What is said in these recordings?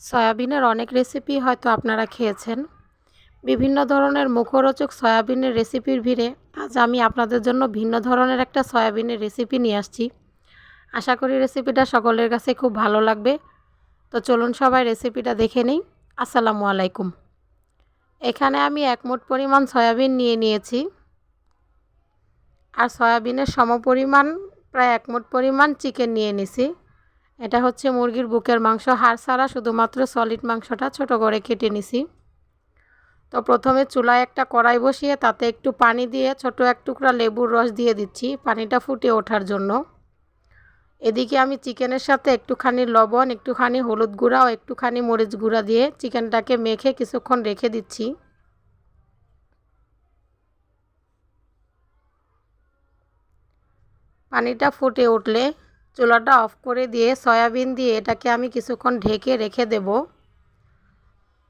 সয়াবিনের অনেক রেসিপি হয়তো আপনারা খেয়েছেন। বিভিন্ন ধরনের মুখরোচক সয়াবিনের রেসিপির ভিড়ে আজ আমি আপনাদের জন্য ভিন্ন ধরনের একটা সয়াবিনের রেসিপি নিয়ে আসছি। আশা করি রেসিপিটা সকলের কাছে খুব ভালো লাগবে। তো চলুন সবাই রেসিপিটা দেখে নিই। আসসালামু আলাইকুম। এখানে আমি এক মুঠ পরিমাণ সয়াবিন নিয়ে নিয়েছি। আর সয়াবিনের সমপরিমাণ প্রায় এক মুঠ পরিমাণ চিকেন নিয়ে নিছি। এটা হচ্ছে মুরগির বুকের মাংস। হাড় ছাড়া শুধুমাত্র সলিড মাংসটা ছোট করে কেটে নিছি। তো প্রথমে চুলায় একটা কড়াই বসিয়ে তাতে একটু পানি দিয়ে ছোট এক টুকরা লেবুর রস দিয়ে দিচ্ছি পানিটা ফুটে ওঠার জন্য। এদিকে আমি চিকেনের সাথে একটুখানি লবণ, একটুখানি হলুদ গুঁড়া ও একটুখানি মরিচ গুঁড়া দিয়ে চিকেনটাকে মেখে কিছুক্ষণ রেখে দিচ্ছি। পানিটা ফুটে উঠলে চুলাটা অফ করে দিয়ে সয়াবিন দিয়ে এটাকে আমি কিছুক্ষণ ঢেকে রেখে দেব।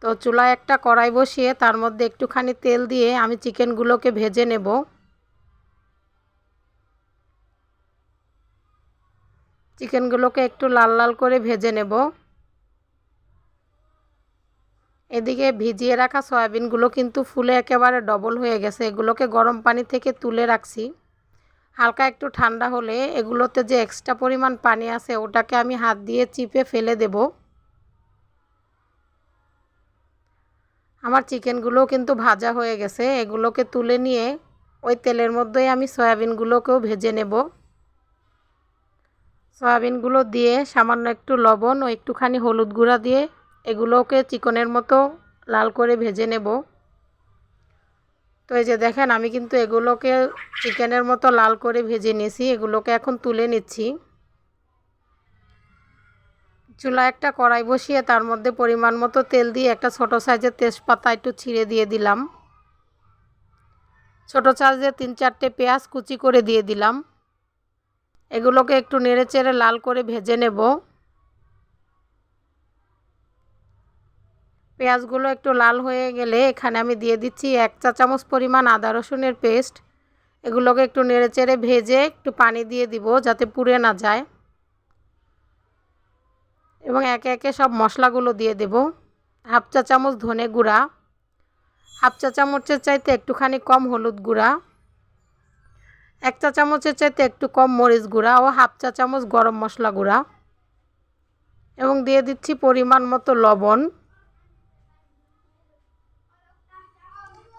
তো চুলায় একটা কড়াই বসিয়ে তার মধ্যে একটুখানি তেল দিয়ে আমি চিকেনগুলোকে ভেজে নেব। চিকেনগুলোকে একটু লাল লাল করে ভেজে নেব। এদিকে ভিজিয়ে রাখা সয়াবিনগুলো কিন্তু ফুলে একেবারে ডবল হয়ে গেছে। এগুলোকে গরম পানি থেকে তুলে রাখছি। হালকা একটু ঠান্ডা হলে এগুলোতে যে এক্সট্রা পরিমাণ পানি আছে, ওটাকে আমি হাত দিয়ে চিপে ফেলে দেব। আমার চিকেনগুলোও কিন্তু ভাজা হয়ে গেছে, এগুলোকে তুলে নিয়ে ওই তেলের মধ্যেই আমি সয়াবিনগুলোকেও ভেজে নেব। সয়াবিনগুলো দিয়ে সামান্য একটু লবণ ও একটুখানি হলুদ গুঁড়া দিয়ে এগুলোকে চিকনের মতো লাল করে ভেজে নেব। তো এই যে দেখেন, আমি কিন্তু এগুলোকে চিকেনের মতো লাল করে ভেজে নিয়েছি। এগুলোকে এখন তুলে নিচ্ছি। চুলা একটা কড়াই বসিয়ে তার মধ্যে পরিমাণ মতো তেল দিয়ে একটা ছোট সাইজের তেজপাতা একটু ছিঁড়ে দিয়ে দিলাম। ছোট সাইজের তিন চারটে পেঁয়াজ কুচি করে দিয়ে দিলাম। এগুলোকে একটু নেড়ে চেড়ে লাল করে ভেজে নেব। পেঁয়াজগুলো একটু লাল হয়ে গেলে এখানে আমি দিয়ে দিচ্ছি এক চা চামচ পরিমাণ আদা রসুনের পেস্ট। এগুলোকে একটু নেড়ে চেড়ে ভেজে একটু পানি দিয়ে দিব যাতে পুড়ে না যায়। এবং একে একে সব মশলাগুলো দিয়ে দেব। হাফ চা চামচ ধনে গুঁড়া, হাফ চা চামচের চাইতে একটুখানি কম হলুদ গুঁড়া, এক চা চামচের চাইতে একটু কম মরিচ গুঁড়া ও হাফ চা চামচ গরম মশলা গুঁড়া। এবং দিয়ে দিচ্ছি পরিমাণ মতো লবণ।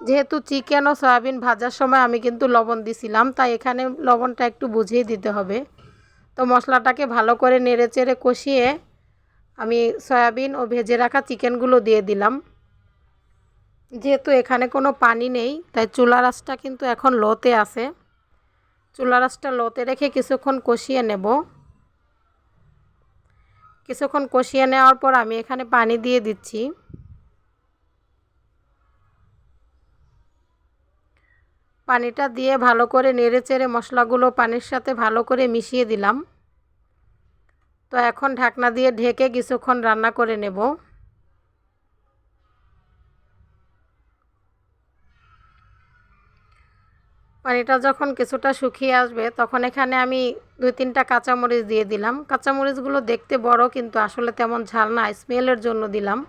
যেহেতু চিকেন ও সয়াবিন ভাজার সময় আমি কিন্তু লবণ দিছিলাম, তাই এখানে লবণটা একটু বুঝিয়ে দিতে হবে। তো মশলাটাকে ভালো করে নেড়ে চেড়ে কষিয়ে আমি সয়াবিন ও ভেজে রাখা চিকেনগুলো দিয়ে দিলাম। যেহেতু এখানে কোনো পানি নেই, তাই চুলা রাসটা কিন্তু এখন লোতে আছে। চুলা রাসটা লোতে রেখে কিছুক্ষণ কষিয়ে নেব। কিছুক্ষণ কষিয়ে নেওয়ার পর আমি এখানে পানি দিয়ে দিচ্ছি। পানিটা দিয়ে ভালো করে নেড়ে চেড়ে মশলাগুলো পানির সাথে ভালো করে মিশিয়ে দিলাম। তো এখন ঢাকনা দিয়ে ঢেকে কিছুক্ষণ রান্না করে নেব। পানিটা যখন কিছুটা শুকিয়ে আসবে, তখন এখানে আমি দুই তিনটা কাঁচামরিচ দিয়ে দিলাম। কাঁচামরিচগুলো দেখতে বড়, কিন্তু আসলে তেমন ঝাল না, স্মেলের জন্য দিলাম।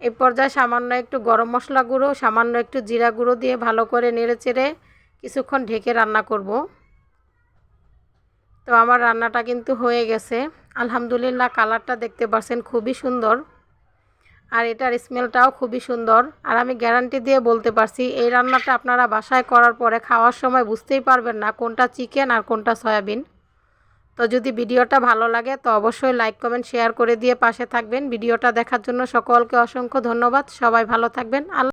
এই পর্যায়ে সামান্য একটু গরম মশলা গুঁড়ো, সামান্য একটু জিরা গুঁড়ো দিয়ে ভালো করে নেড়ে চেড়ে কিছুক্ষণ ঢেকে রান্না করব। তো আমার রান্নাটা কিন্তু হয়ে গেছে। আলহামদুলিল্লাহ কালারটা দেখতে পাচ্ছেন খুবই সুন্দর আর এটার স্মেলটাও খুবই সুন্দর। আর আমি গ্যারান্টি দিয়ে বলতে পারছি, এই রান্নাটা আপনারা বাসায় করার পরে খাওয়ার সময় বুঝতেই পারবেন না কোনটা চিকেন আর কোনটা সয়াবিন। তো যদি ভিডিওটা ভালো লাগে, তো অবশ্যই লাইক কমেন্ট শেয়ার করে দিয়ে পাশে থাকবেন। ভিডিওটা দেখার জন্য সকলকে অসংখ্য ধন্যবাদ। সবাই ভালো থাকবেন। আল্লাহ